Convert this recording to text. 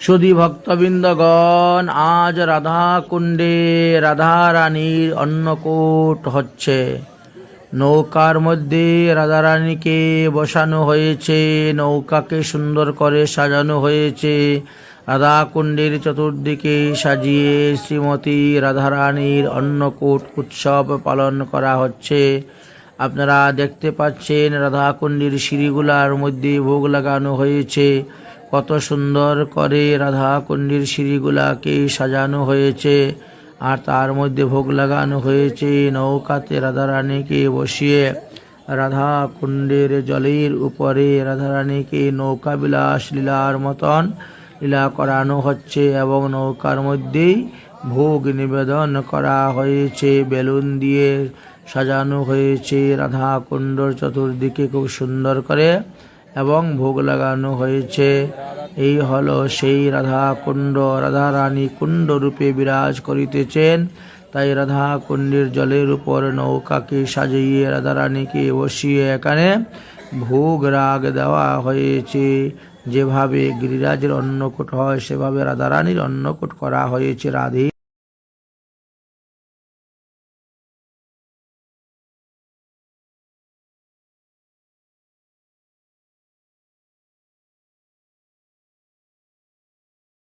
সুধী ভক্তবৃন্দগণ আজ রাধা কুণ্ডে রাধা রানীর অন্নকূট হচ্ছে। নৌকার মধ্যে রাধারানীকে বসানো হয়েছে, নৌকাকে সুন্দর করে সাজানো হয়েছে। রাধা কুণ্ডের চতুর্দিকে সাজিয়ে শ্রীমতী রাধারানীর অন্নকূট উৎসব পালন করা হচ্ছে। আপনারা দেখতে পাচ্ছেন রাধাকুণ্ডীর সিঁড়িগুলার মধ্যে ভোগ লাগানো হয়েছে। কত সুন্দর করে রাধাকুণ্ডীর সিঁড়িগুলাকে সাজানো হয়েছে, আর তার মধ্যে ভোগ লাগানো হয়েছে নৌকাতে রাধারানীকে বসিয়ে। রাধা কুণ্ডের জলের উপরে রাধারানীকে নৌকা বিলাস লীলার মতন লীলা করানো হচ্ছে এবং নৌকার মধ্যেই ভোগ নিবেদন করা হয়েছে, বেলুন দিয়ে সাজানো হয়েছে। রাধা কুণ্ডর চতুর্দিকে খুব সুন্দর করে এবং ভোগ লাগানো হয়েছে। এই হলো সেই রাধা কুণ্ড রাধা রানী কুণ্ড রূপে বিরাজ করিতেছেন। তাই রাধা কুণ্ডের জলের উপর নৌকাকে সাজিয়ে রাধা রানীকে বসিয়ে এখানে ভোগ রাগ দেওয়া হয়েছে। যেভাবে গিরিরাজের অন্নকূট হয়, সেভাবে রাধারানীর অন্নকূট করা হয়েছে। রাধে